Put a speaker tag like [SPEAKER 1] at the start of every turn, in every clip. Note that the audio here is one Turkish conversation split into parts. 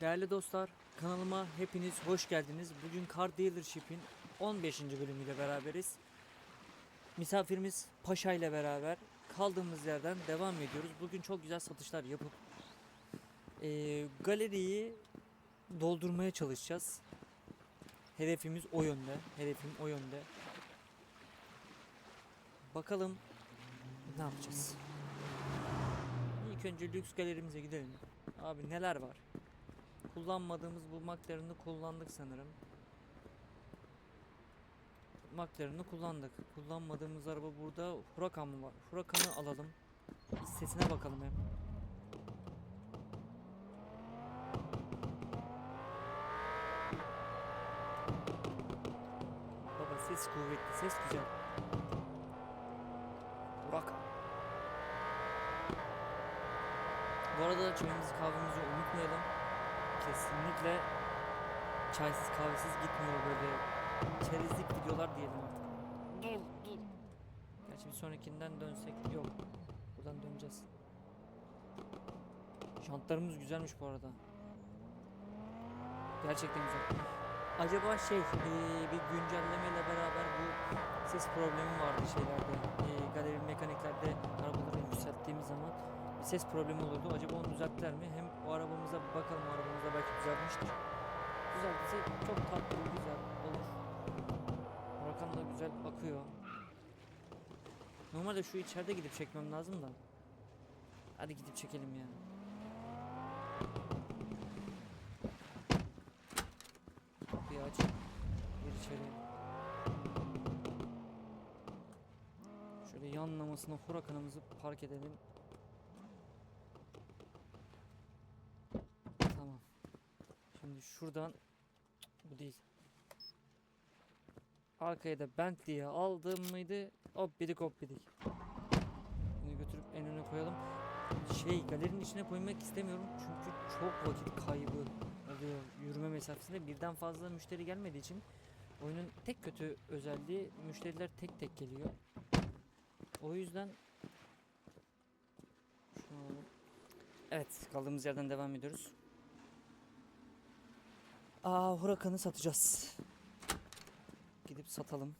[SPEAKER 1] Değerli dostlar, kanalıma hepiniz hoş geldiniz. Bugün Car Dealership'in 15. bölümüyle beraberiz. Misafirimiz Paşa ile beraber kaldığımız yerden devam ediyoruz. Bugün çok güzel satışlar yapıp eee, galeriyi doldurmaya çalışacağız. Hedefimiz o yönde. Hedefim o yönde. Bakalım ne yapacağız. İlk önce lüks galerimize gidelim. Abi neler var? Kullanmadığımız bu McLaren'ı kullandık sanırım. McLaren'ı kullandık. Kullanmadığımız araba burada Huracan mı var? Huracan'ı alalım. Sesine bakalım hem. Baba ses kuvvetli, ses güzel. Huracan. Bu arada çayımızı kahvemizi unutmayalım. Kesinlikle çaysız kahvesiz gitmiyor böyle çerezlik videolar diyelim artık. Dur dur. Gerçi bir sonrakinden dönsek yok. Buradan döneceğiz. Jantlarımız güzelmiş bu arada. Gerçekten güzel. Acaba şey eee, bir güncellemeyle beraber bu ses problemi vardı şeylerde. Eee galeri mekaniklerde arabaları yükselttiğimiz zaman bir ses problemi olurdu. Acaba onu düzelttiler mi? Hem o arabamıza bakalım. O arabamızda belki düzeltmiştir. Düzeltse çok tatlı, güzel olur. Rakam da güzel akıyor. Normalde şu içeride gidip çekmem lazım da. Hadi gidip çekelim ya. Kapıyı aç. Gir içeri. Şöyle yanlamasına Huracan'ımızı park edelim. Tamam. Şimdi şuradan bu değil. Arkaya da Bentley'e aldım mıydı? Hop bidik hop bidik. Bunu götürüp en öne koyalım. Şey galerinin içine koymak istemiyorum çünkü çok vakit kaybı oluyor yürüme mesafesinde. Birden fazla müşteri gelmediği için oyunun tek kötü özelliği müşteriler tek tek geliyor. O yüzden. Evet kaldığımız yerden devam ediyoruz. Aa Huracan'ı satacağız. Gidip satalım.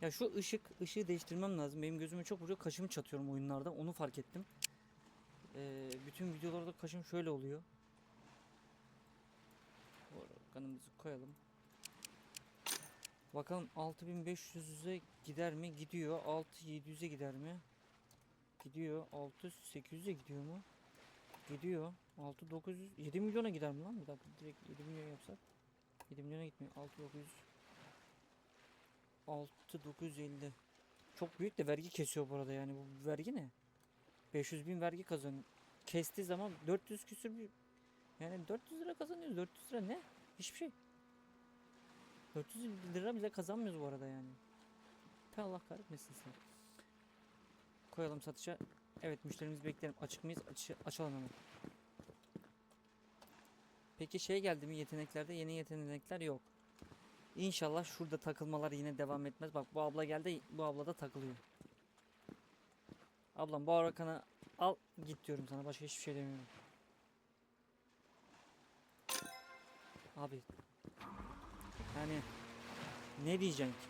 [SPEAKER 1] Ya şu ışık, ışığı değiştirmem lazım. Benim gözüme çok vuruyor. Kaşımı çatıyorum oyunlarda. Onu fark ettim. Ee, bütün videolarda kaşım şöyle oluyor. Huracan'ımızı koyalım. Bakalım 6500'e gider mi? Gidiyor. 6700'e gider mi? Gidiyor. 6800'e gidiyor mu? Gidiyor. 6 900 7 milyona gider mi lan? Bir dakika direkt 7 milyon yapsak. 7 milyona gitmiyor. 6 900 6 950 Çok büyük de vergi kesiyor bu arada yani bu vergi ne? 500 bin vergi kazanıyor. Kestiği zaman 400 küsür bir yani 400 lira kazanıyoruz. 400 lira ne? Hiçbir şey. 400 lira bize kazanmıyoruz bu arada yani. Te Allah kahretmesin seni. Koyalım satışa. Evet müşterimiz beklerim. Açık mıyız? Aç, açalım hemen. Peki şey geldi mi yeteneklerde? Yeni yetenekler yok. İnşallah şurada takılmalar yine devam etmez. Bak bu abla geldi. Bu abla da takılıyor. Ablam bu arakanı al git diyorum sana. Başka hiçbir şey demiyorum. Abi. Yani ne diyeceksin ki?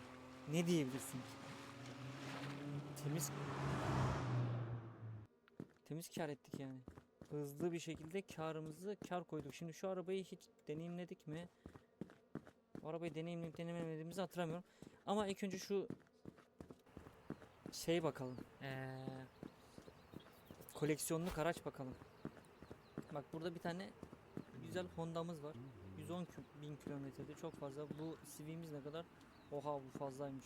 [SPEAKER 1] Ne diyebilirsin ki? Temiz Temiz kar ettik yani. Hızlı bir şekilde karımızı kar koyduk. Şimdi şu arabayı hiç deneyimledik mi? Bu arabayı deneyimleyip deneyimlemediğimizi hatırlamıyorum. Ama ilk önce şu şey bakalım. Ee, koleksiyonluk araç bakalım. Bak burada bir tane güzel Honda'mız var. 110 kü- bin kilometrede çok fazla. Bu CV'miz ne kadar? Oha bu fazlaymış.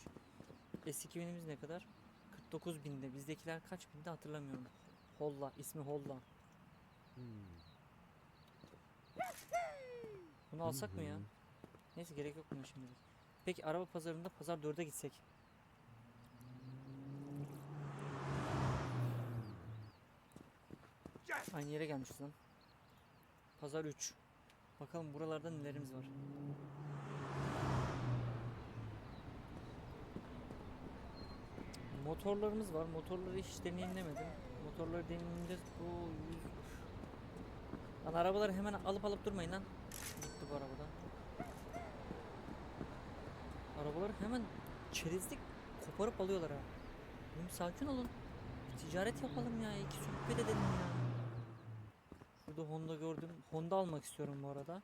[SPEAKER 1] S2000'imiz ne kadar? 49 binde. Bizdekiler kaç binde hatırlamıyorum. Holla. ismi Holla. Bunu alsak mı ya? Neyse gerek yok buna şimdi. Peki araba pazarında pazar 4'e gitsek. Aynı yere gelmişiz lan. Pazar 3. Bakalım buralarda nelerimiz var. Motorlarımız var. Motorları hiç deneyimlemedim. Motorları deneyimleyeceğiz. Bu 100 Lan arabaları hemen alıp alıp durmayın lan. Gitti bu arabada. Arabaları hemen çerezlik koparıp alıyorlar ha. Oğlum sakin olun. Ticaret yapalım ya. iki sohbet edelim ya. Şurada Honda gördüm. Honda almak istiyorum bu arada.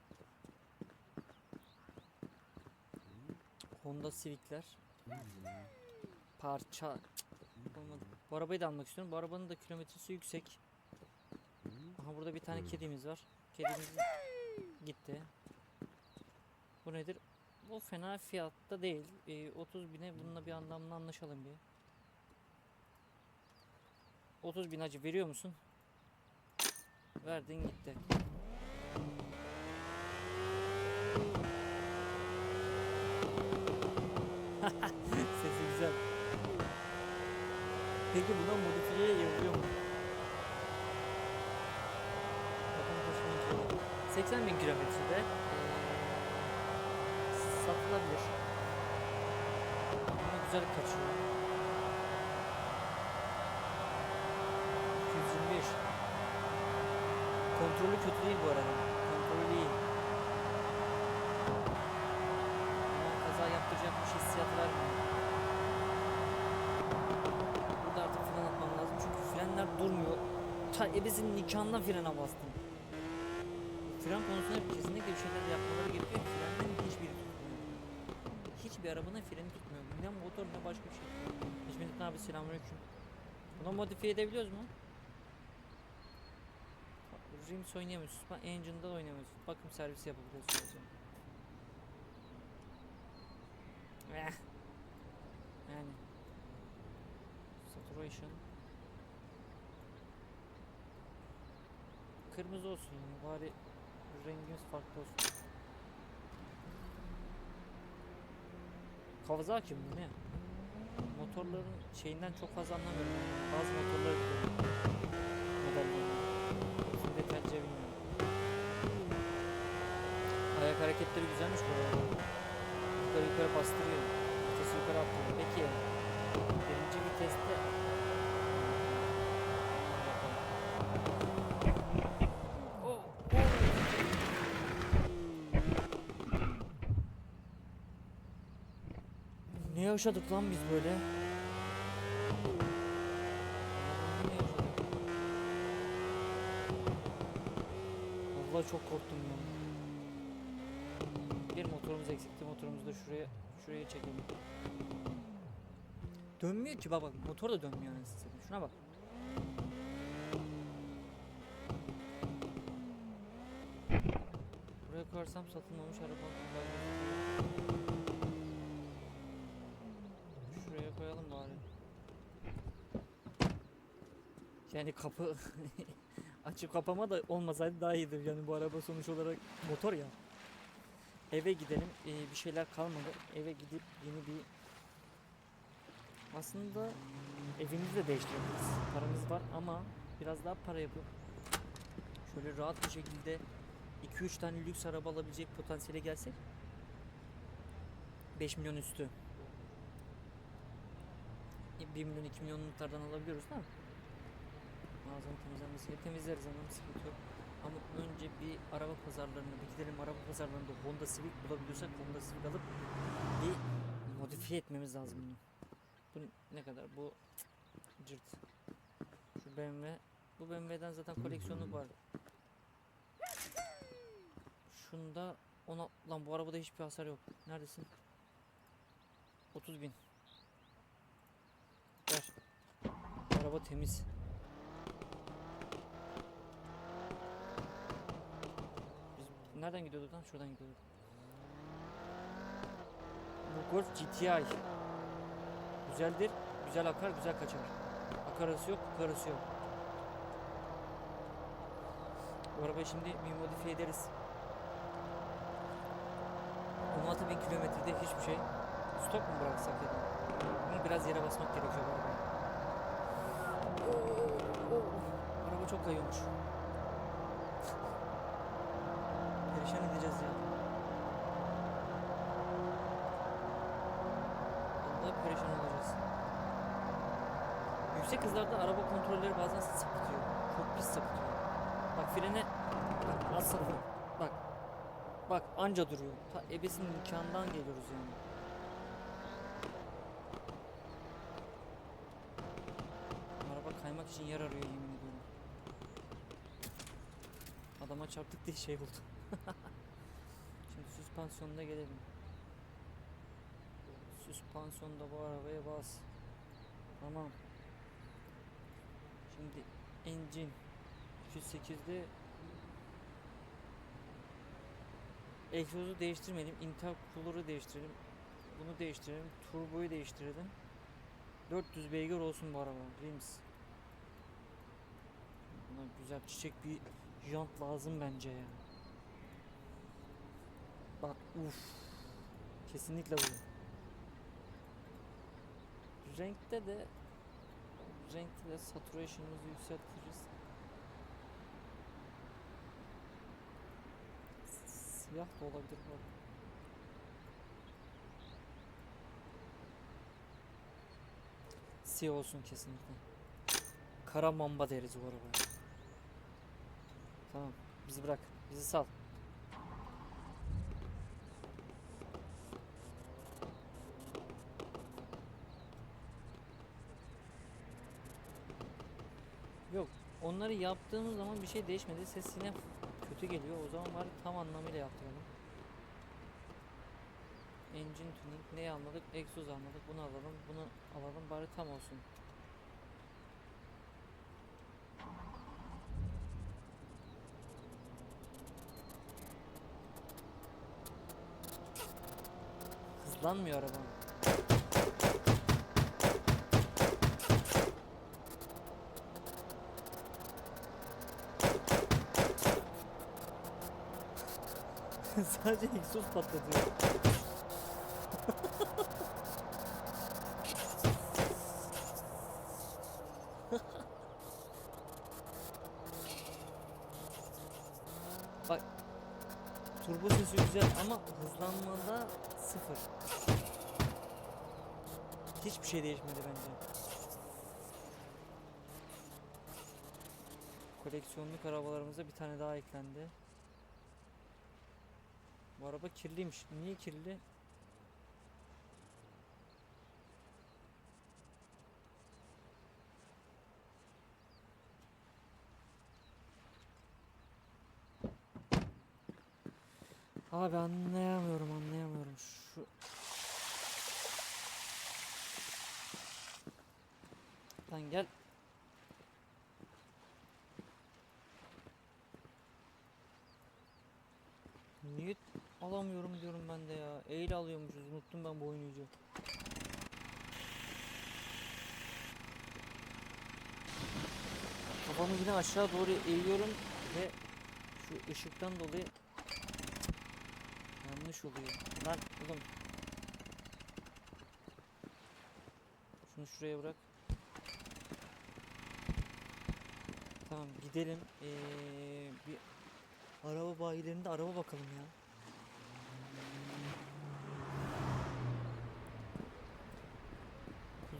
[SPEAKER 1] Honda Civic'ler. Parça. Olmadı. Bu arabayı da almak istiyorum. Bu arabanın da kilometresi yüksek. Aha burada bir tane kedimiz var. Kedimiz gitti. Bu nedir? Bu fena fiyatta değil. Ee, 30 bine bununla bir anlamda anlaşalım bir. 30 bin acı veriyor musun? Verdin gitti. Sesi güzel. Peki buna modifiye yapılıyor mu? Bin kilometre. 80 bin kilometrede satılabilir. Ama güzel kaçıyor. 225. Kontrolü kötü değil bu arada. Kontrolü iyi. Ama kaza yaptıracakmış hissiyat vermiyor. Burada artık fren atmam lazım çünkü frenler durmuyor. Ta ebesinin nikahından frene bastım. Fren konusunda kesinlikle bir şeyler yapmaları gerekiyor. Frenlerin hiçbiri tutmuyor. Hiçbir arabanın freni tutmuyor. Ne motor ne başka bir şey. Hizmettin abi selamünaleyküm. Bunu modifiye edebiliyoruz mu? Rims oynayamıyoruz. Suspan Engine'da da oynayamıyoruz. Bakım servisi yapabiliyoruz. Eh. Yani. Saturation. Kırmızı olsun yani bari rengimiz farklı olsun. Kawasaki mi ne? Motorların şeyinden çok fazla anlamıyorum. Bazı yaşadık lan biz böyle? Vallahi çok korktum ya. Bir motorumuz eksikti. Motorumuzu da şuraya şuraya çekelim. Dönmüyor ki baba. Motor da dönmüyor anasını. Şuna bak. Buraya koyarsam satılmamış araba Şuraya koyalım bari. Yani kapı açıp kapama da olmasaydı daha iyidir. Yani bu araba sonuç olarak motor ya. Eve gidelim. Ee, bir şeyler kalmadı. Eve gidip yeni bir aslında evimizi de değiştirebiliriz. Paramız var ama biraz daha para yapıp şöyle rahat bir şekilde 2-3 tane lüks araba alabilecek potansiyele gelsek 5 milyon üstü 1 milyon 2 milyonluklardan alabiliyoruz değil mi? Mağazanın temizlenmesi gerekiyor. temizleriz ama sıkıntı yok. Ama önce bir araba pazarlarına bir gidelim araba pazarlarında Honda Civic bulabiliyorsak Honda Civic alıp bir modifiye etmemiz lazım bunu. Bu ne kadar? Bu cırt. Şu BMW. Bu BMW'den zaten koleksiyonluk var. Şunda ona lan bu arabada hiçbir hasar yok. Neredesin? 30 bin. Ver. Araba temiz. Biz nereden gidiyorduk lan? Şuradan gidiyorduk. Bu Golf GTI. Güzeldir. Güzel akar, güzel kaçar. Akarası yok, karası yok. Bu arabayı şimdi bir modifiye ederiz. 16 bin kilometrede hiçbir şey. Stok mu bıraksak da? Bunu biraz yere basmak gerekiyor bu arabaya. Araba çok kayıyormuş. Perişan edeceğiz ya. Vallahi perişan olacağız. Yüksek hızlarda araba kontrolleri bazen sapıtıyor. Çok pis sapıtıyor. Bak frene bak Asıl bak. Bak anca duruyor. Ta ebesinin nikahından geliyoruz yani. Araba kaymak için yer arıyor yemin ediyorum. Adama çarptık diye şey oldu. Şimdi süspansiyonuna gelelim. Süspansiyonda bu arabaya bas. Tamam. Şimdi engine 208'de egzozu değiştirmedim. Intercooler'ı değiştirelim. Bunu değiştirelim. Turboyu değiştirelim. 400 beygir olsun bu araba. Rims. Buna güzel çiçek bir jant lazım bence ya. Bak uf. Kesinlikle bu. Renkte de renkte de saturation'ımızı yükseltiriz. Siyah da olabilir bak. Siyah olsun kesinlikle. Kara mamba deriz bu arabaya. Tamam. Bizi bırak. Bizi sal. Yok. Onları yaptığımız zaman bir şey değişmedi. Ses yine kötü geliyor. O zaman bari tam anlamıyla yaptıralım. Engine tuning neyi almadık? Egzoz almadık. Bunu alalım. Bunu alalım. Bari tam olsun. Hızlanmıyor araba. Sadece egzoz patlatıyor. Bak turbo sesi güzel ama hızlanmada sıfır. Hiçbir şey değişmedi bence. Koleksiyonluk arabalarımıza bir tane daha eklendi. Bu araba kirliymiş. Niye kirli? Abi anlayamıyorum anlayamıyorum. Şu Lan gel. Niye alamıyorum diyorum ben de ya. Eğil alıyormuşuz. Unuttum ben bu oyunu. Kafamı yine aşağı doğru eğiyorum ve şu ışıktan dolayı yanlış oluyor. Lan oğlum. Şunu şuraya bırak. Tamam gidelim. Ee, bir araba bayilerinde araba bakalım ya.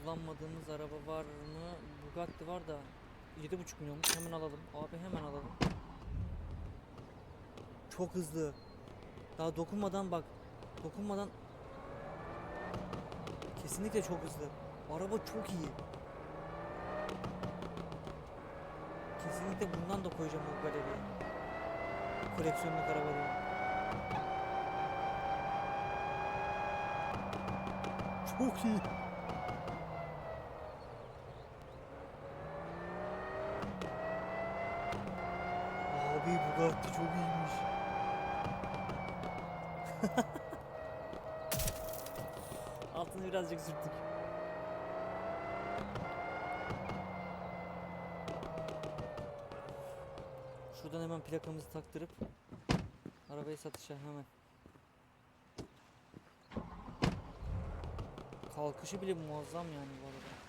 [SPEAKER 1] Kullanmadığımız araba var mı? Bugatti var da 7,5 milyonmuş. Hemen alalım. Abi hemen alalım. Çok hızlı. Daha dokunmadan bak. Dokunmadan Kesinlikle çok hızlı. Araba çok iyi. Kesinlikle bundan da koyacağım o galeriye. Koleksiyonluk araba diye. Çok iyi. Bugatti çok iyiymiş. Altını birazcık sürttük. Şuradan hemen plakamızı taktırıp arabayı satışa hemen. Kalkışı bile muazzam yani bu arada.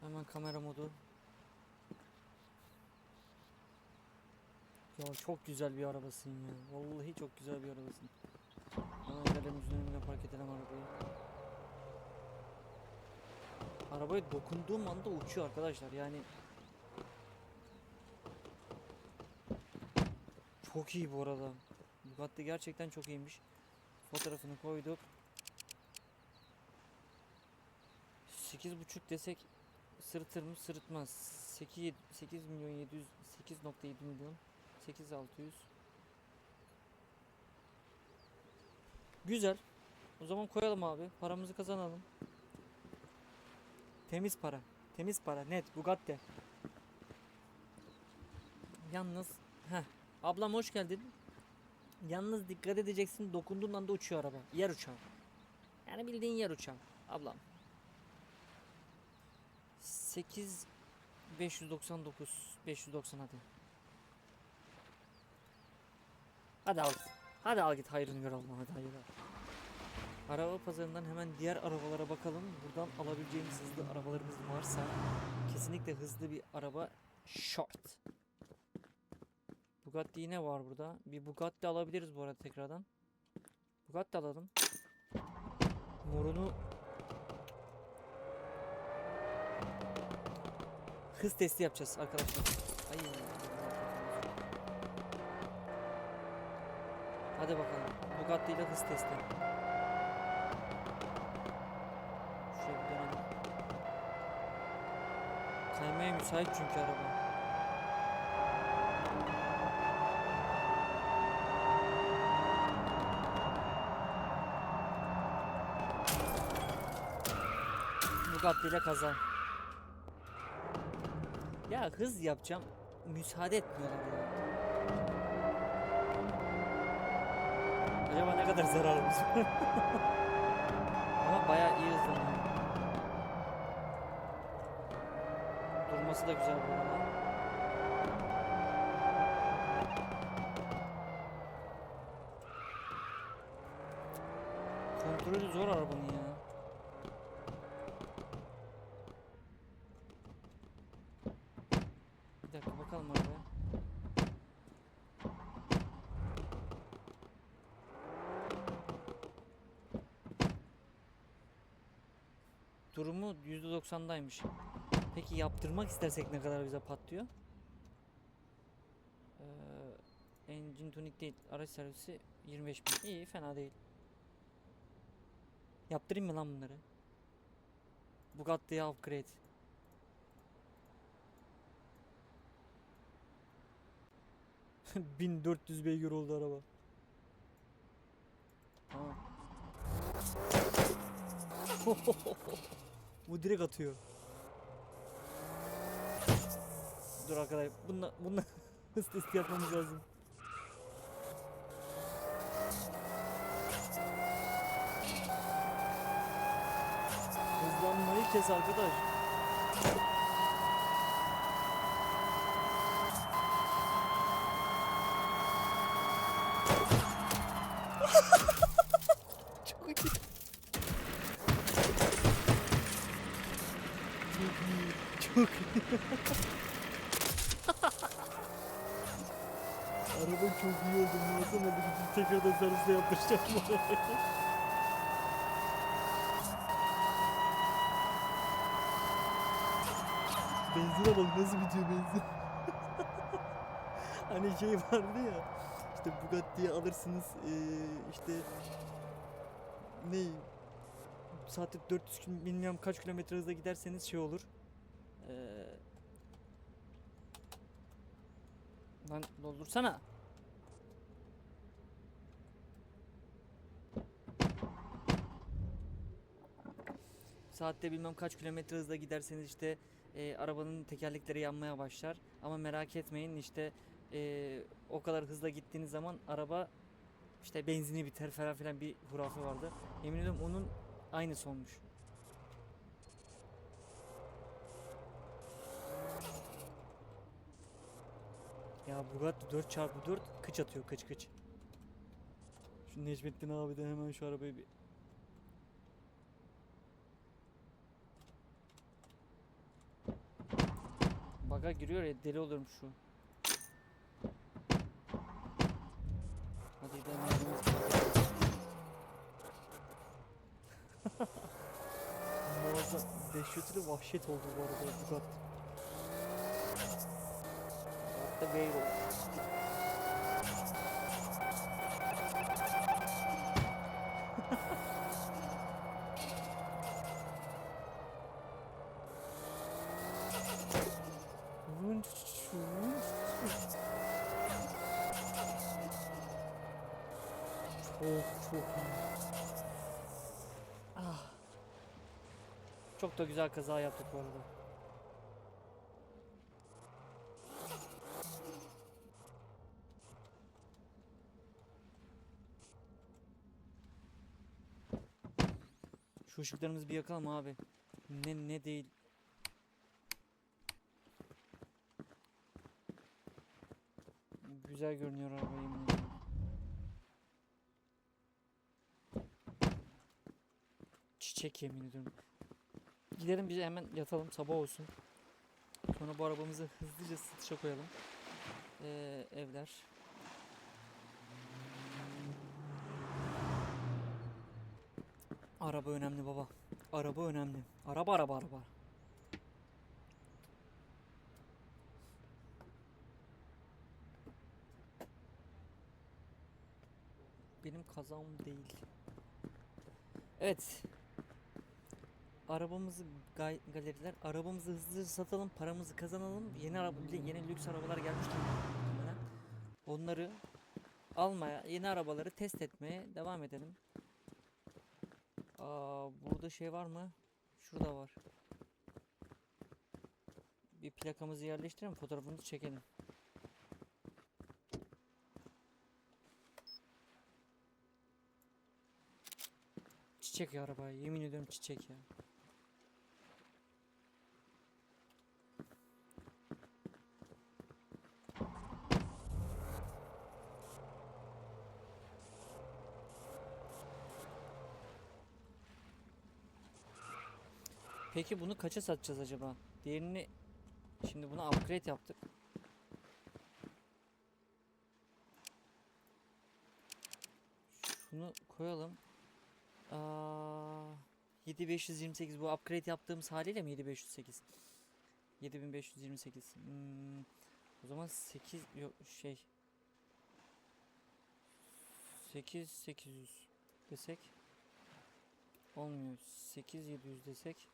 [SPEAKER 1] Hemen kamera modu. Ya çok güzel bir arabasın ya. Vallahi çok güzel bir arabasın. Ama galemizin önüne park edelim arabayı. Arabaya dokunduğum anda uçuyor arkadaşlar yani. Çok iyi bu arada. Bugatti gerçekten çok iyiymiş. Fotoğrafını koyduk. 8.5 desek sırıtır mı? Sırıtmaz. 8, 8 milyon 700 8.7 milyon 8600 Güzel. O zaman koyalım abi. Paramızı kazanalım. Temiz para. Temiz para. Net. Bugatti. Yalnız heh. Ablam hoş geldin. Yalnız dikkat edeceksin. Dokunduğun anda uçuyor araba. Yer uçağı. Yani bildiğin yer uçağı. Ablam. 8 599 590 hadi. Hadi al. Hadi al git hayrını gör Allah'ım hadi hayır al. Araba pazarından hemen diğer arabalara bakalım. Buradan alabileceğimiz hızlı arabalarımız varsa kesinlikle hızlı bir araba short. Bugatti yine var burada. Bir Bugatti alabiliriz bu arada tekrardan. Bugatti alalım. Morunu hız testi yapacağız arkadaşlar. Ay. Hadi bakalım. Bugatti ile hız testi. Şöyle bir dönelim. Kaymaya müsait çünkü araba. Bugatti ile kaza. Ya hız yapacağım. Müsaade etmiyorlar ya. Acaba ne kadar zararımız var? Ama bayağı iyi hızlanıyor. Durması da güzel bu arada. Kontrolü zor arabanın ya. Bir dakika bakalım arabaya. Durumu %90'daymış. Peki yaptırmak istersek ne kadar bize patlıyor? Ee, engine tuning değil. Araç servisi 25 bin. İyi fena değil. Yaptırayım mı lan bunları? Bugatti'ye upgrade. ...1400 beygir oldu araba. Tamam. Bu direkt atıyor. Dur arkadaşlar. Bununla, bununla hız testi yapmamız lazım. Hızlanmayı kes arkadaş. Çok iyi. Çok iyi. Çok iyi. Araba çok iyi oldu. Muazzam oldu. Gidip bu arabayı. Benzine bak nasıl bitiyor benzin. hani şey vardı ya. İşte Bugatti'yi alırsınız eee, işte ne saatte 400 km bilmiyorum kaç kilometre hızla giderseniz şey olur. Eee Lan doldursana. Saatte bilmem kaç kilometre hızla giderseniz işte e, arabanın tekerlekleri yanmaya başlar. Ama merak etmeyin işte e, o kadar hızla gittiğiniz zaman araba işte benzini biter falan filan bir hurafe vardı. Yemin ediyorum onun aynısı olmuş. Ya Bugatti 4x4 kıç atıyor kıç kıç. Şu Necmettin abi de hemen şu arabayı bir Laga giriyor ya deli olurum şu. Hadi gidelim. Muazzam. Dehşetli vahşet oldu bu arada Bugatti. Hatta Beyroll. Da güzel kaza yaptık bu arada. Şu ışıklarımızı bir yakalım abi. Ne ne değil. Güzel görünüyor araba yemin ederim. Çiçek yemin ediyorum. Gidelim biz hemen yatalım sabah olsun. Sonra bu arabamızı hızlıca satışa koyalım. Ee, evler. Araba önemli baba. Araba önemli. Araba araba araba. Benim kazam değil. Evet. Arabamızı gay- galeriler arabamızı hızlı satalım, paramızı kazanalım. Yeni araba yeni lüks arabalar gelmiştir. Onları almaya, yeni arabaları test etmeye devam edelim. Aa, burada şey var mı? Şurada var. Bir plakamızı yerleştirelim, fotoğrafını çekelim. Çiçek ya araba, yemin ediyorum çiçek ya. Peki bunu kaça satacağız acaba? Diğerini şimdi bunu upgrade yaptık. Şunu koyalım. Aa, 7528 bu upgrade yaptığımız haliyle mi 7508? 7528. Hmm, o zaman 8 yok şey 8800 desek olmuyor. 8700 desek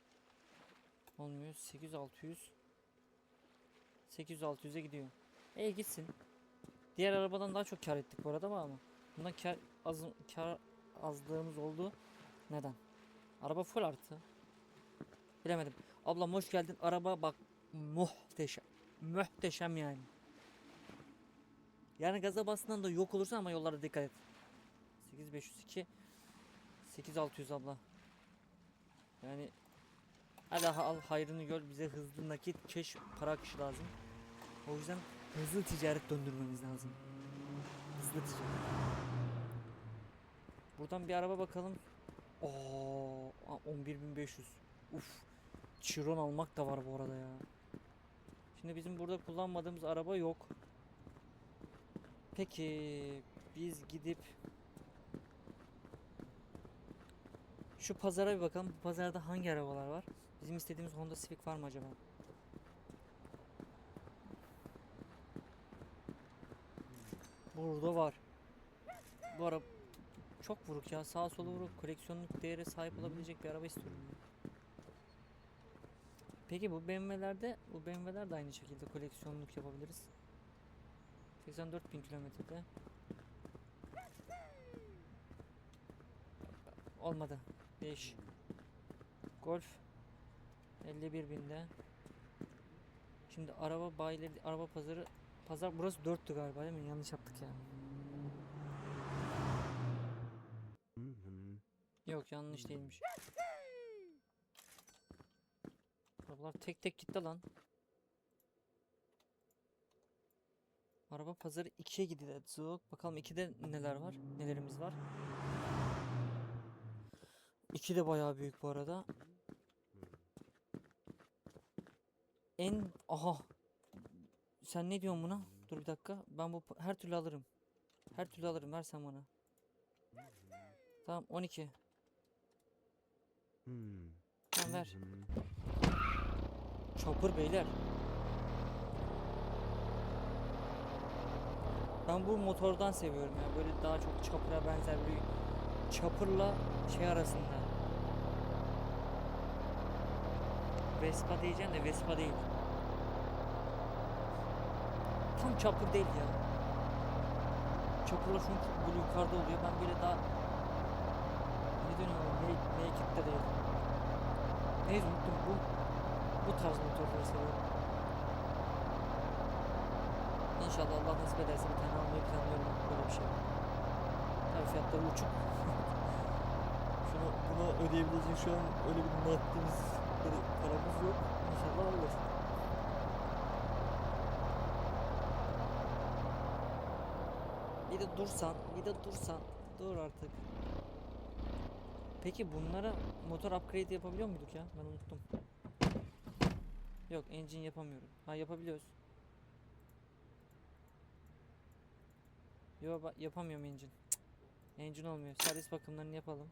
[SPEAKER 1] olmuyor. 8600 8600'e gidiyor. E gitsin. Diğer arabadan daha çok kar ettik bu arada ama bundan kar az kar azlığımız oldu. Neden? Araba full artı. Bilemedim. Ablam hoş geldin. Araba bak muhteşem. Muhteşem yani. Yani gaza bastığında da yok olursun ama yollara dikkat et. 8502 8600 abla. Yani hadi ha- al hayrını gör bize hızlı nakit keş para akışı lazım. O yüzden hızlı ticaret döndürmemiz lazım. Hızlı ticaret. Buradan bir araba bakalım. Oo, a- 11500. Uf. Chiron almak da var bu arada ya. Şimdi bizim burada kullanmadığımız araba yok. Peki biz gidip şu pazara bir bakalım. Bu pazarda hangi arabalar var? Bizim istediğimiz Honda Civic var mı acaba? Burada var. Bu araba çok vuruk ya. Sağa sola vuruk. Koleksiyonluk değere sahip olabilecek bir araba istiyorum. Peki bu BMW'lerde bu BMW'ler de aynı şekilde koleksiyonluk yapabiliriz. 84 bin kilometrede. Olmadı. 5. Golf 51 binde. Şimdi araba bayileri, araba pazarı pazar burası 4'tü galiba değil mi? Yanlış yaptık ya. Yok yanlış değilmiş. Arabalar tek tek gitti lan. Araba pazarı 2'ye gidiyor. Zıvık. Bakalım 2'de neler var? Nelerimiz var? 2 de bayağı büyük bu arada. En aha. Sen ne diyorsun buna? Dur bir dakika. Ben bu her türlü alırım. Her türlü alırım ver sen bana. Tamam 12.
[SPEAKER 2] Hmm.
[SPEAKER 1] Tamam ver. Chopper beyler. Ben bu motordan seviyorum ya. Böyle daha çok chopper'a benzer bir chopper'la şey arasında. Vespa diyeceğim de Vespa değil. Tam chopper değil ya. Şunu çok böyle yukarıda oluyor. Ben böyle daha ne dönüyor? Ne, naked'de değil. Neyse unuttum. Bu bu tarz motorları seviyorum. İnşallah Allah nasip ederse bir tane almayı planlıyorum böyle bir şey. Tabii fiyatları uçuk. Şunu buna ödeyebilecek şu an öyle bir maddemiz paramız yok. İnşallah alırız. Bir de dursan, bir de dursan. Dur artık. Peki bunlara motor upgrade yapabiliyor muyduk ya? Ben unuttum. Yok engine yapamıyorum. Ha yapabiliyoruz. Yo ba- yapamıyorum engine. Cık. Engine olmuyor. Servis bakımlarını yapalım.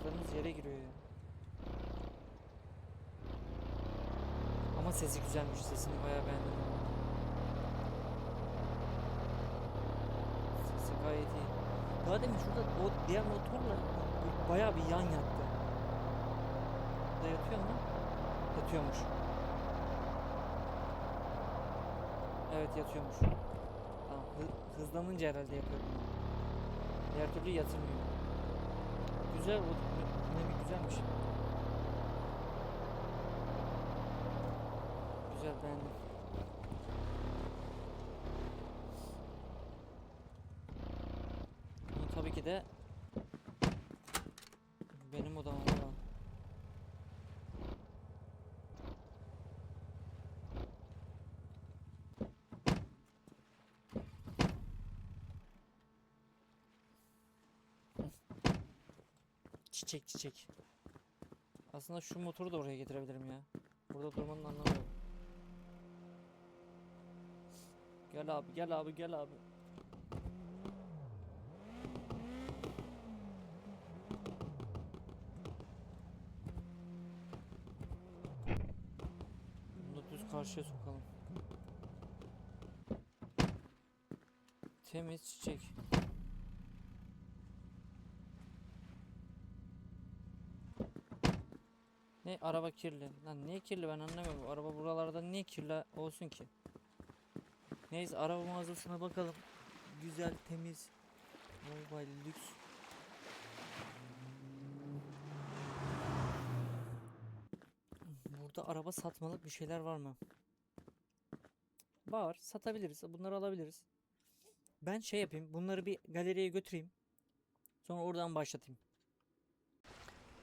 [SPEAKER 1] Ayaklarımız yere giriyor ya. Ama sesi güzelmiş. Sesini bayağı beğendim. Sesi gayet iyi. Daha demin şurada o diğer motorla bayağı bir yan yattı. Da yatıyor mu? Yatıyormuş. Evet yatıyormuş. Tamam hı- hızlanınca herhalde yapıyor bunu. Diğer türlü yatırmıyor. Güzel o dinamik güzelmiş. Güzel beğendim. Bunu tabii ki de benim odama alalım. Çiçek çiçek. Aslında şu motoru da oraya getirebilirim ya. Burada durmanın anlamı yok. Gel abi gel abi gel abi. Bunu düz karşıya sokalım. Temiz çiçek. Ne araba kirli. Lan niye kirli ben anlamıyorum. Araba buralarda niye kirli olsun ki? Neyse araba mağazasına bakalım. Güzel, temiz. Mobile lüks. Burada araba satmalık bir şeyler var mı? Var, satabiliriz. Bunları alabiliriz. Ben şey yapayım. Bunları bir galeriye götüreyim. Sonra oradan başlatayım.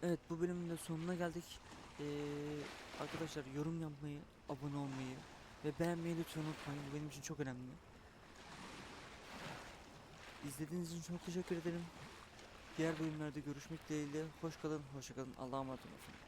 [SPEAKER 1] Evet bu bölümün de sonuna geldik. Ee, arkadaşlar yorum yapmayı, abone olmayı ve beğenmeyi lütfen unutmayın. Bu benim için çok önemli. İzlediğiniz için çok teşekkür ederim. Diğer bölümlerde görüşmek dileğiyle. Hoş kalın, hoşça kalın. Allah'a emanet olun.